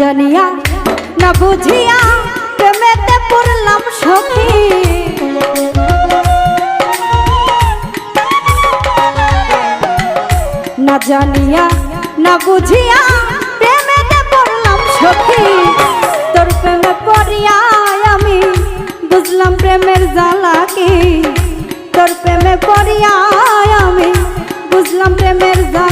জানিয়া না বুঝিয়া প্রেমেতে পড়লাম সখী। না জানিয়া, না বুঝিয়া প্রেমেতে পড়লাম সখী। তোর প্রেমে পড়িয়া আমি বুঝলাম প্রেমের জ্বালা কি। তোর প্রেমে পড়িয়া আমি বুঝলাম প্রেমের জ্বালা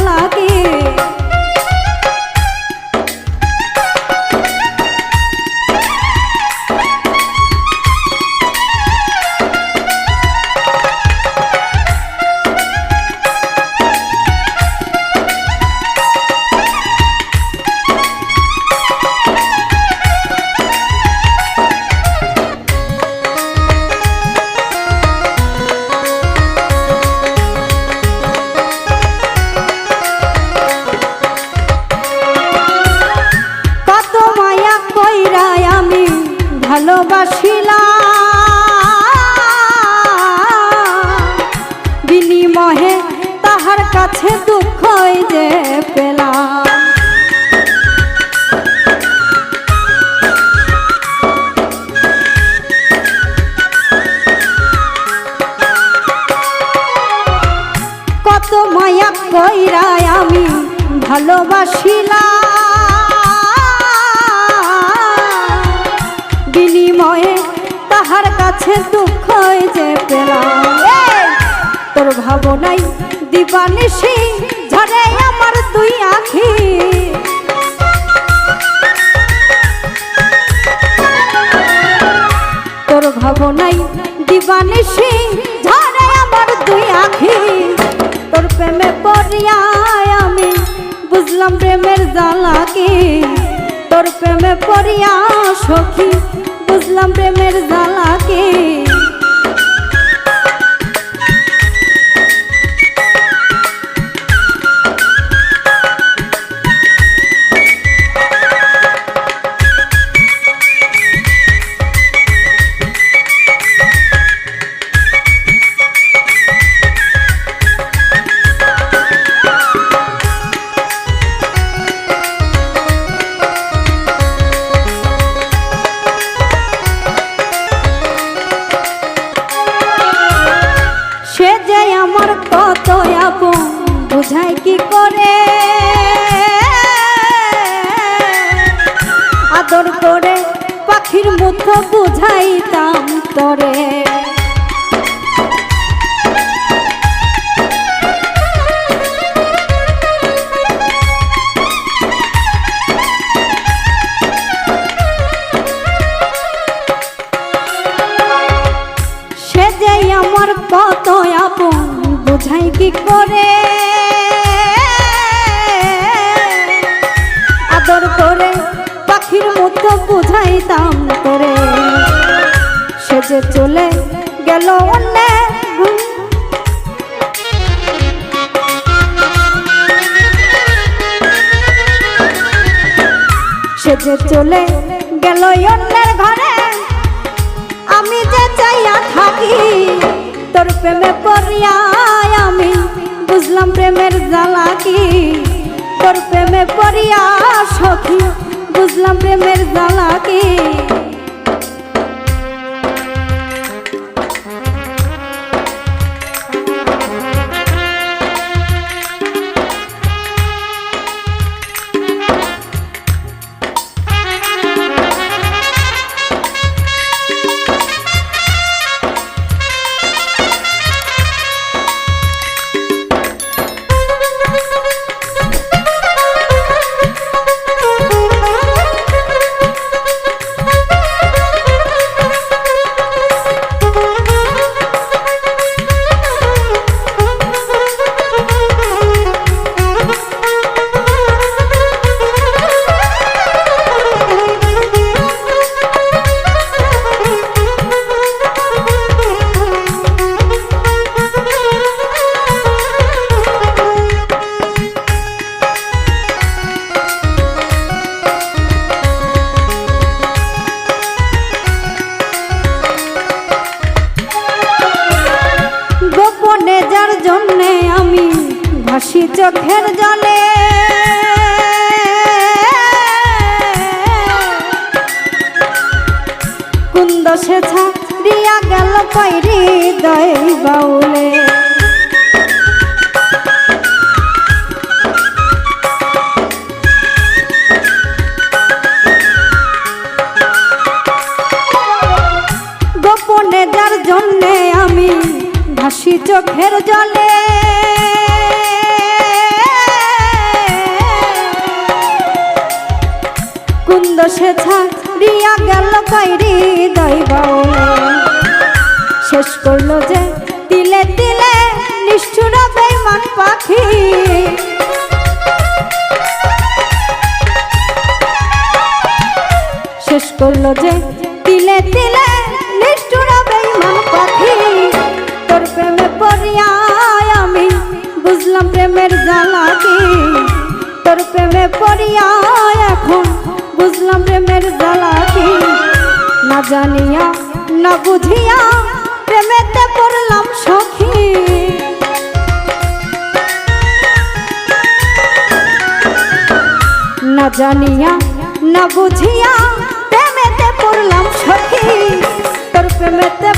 বিনিমহে তাহার কাছে দুঃখই যে পেলাম। কত মায়া কইরাই আমি ভালোবাসিলাম। কাছে দুঃখ যে পেলাম। তোর ভাবনাই দিবানিসি ঝরে আমার দুই আখি। তোর ভাবনাই দিবানিসি ঝরে আমার দুই আখি। তোর প্রেমে পড়িয়া আমি বুঝলাম প্রেমের জ্বালা কি তোর প্রেমে পড়িয়া সখী বুঝলাম প্রেমের জ্বালা কি করে? আদর করে পাখির মতো বুঝাইতাম তরে। সে যে আমার কত আপন বুঝাই কি করে? পাখির বুঝাইতাম করে সে যে চলে গেল অন্য সে যে চলে গেল অন্যের ঘরে। আমি যে চাইয়া থাকি, তোর প্রেমে পড়িয়া আমি বুঝলাম প্রেমের জ্বালা কি। তোর প্রেমে পড়িয়া সখী বুঝলাম প্রেমের জ্বালা কি সে ছাড়িয়া গেল কইরি দয় বাউলে। গোপনে যার জন্যে আমি ভাসি চোখের জলে। কুন্দ সে ছাড়িয়া গেল কইরি দৈবাউলে শেষ করল যে তিলে তিলে নিষ্ঠুর বেমান পাখি। শেষ করল যে তিলে তিলে নিষ্ঠুর বেমান পাখি। তোর প্রেমে পড়িয়া আমি বুঝলাম প্রেমের জ্বালা কি তোর প্রেমে পড়িয়া এখন বুঝলাম প্রেমের জ্বালা কি না জানিয়া, না বুঝিয়া প্রেমেতে পড়লাম সখী। না জানিয়া, না বুঝিয়া প্রেমেতে পড়লাম সখী। তোর প্রেমেতে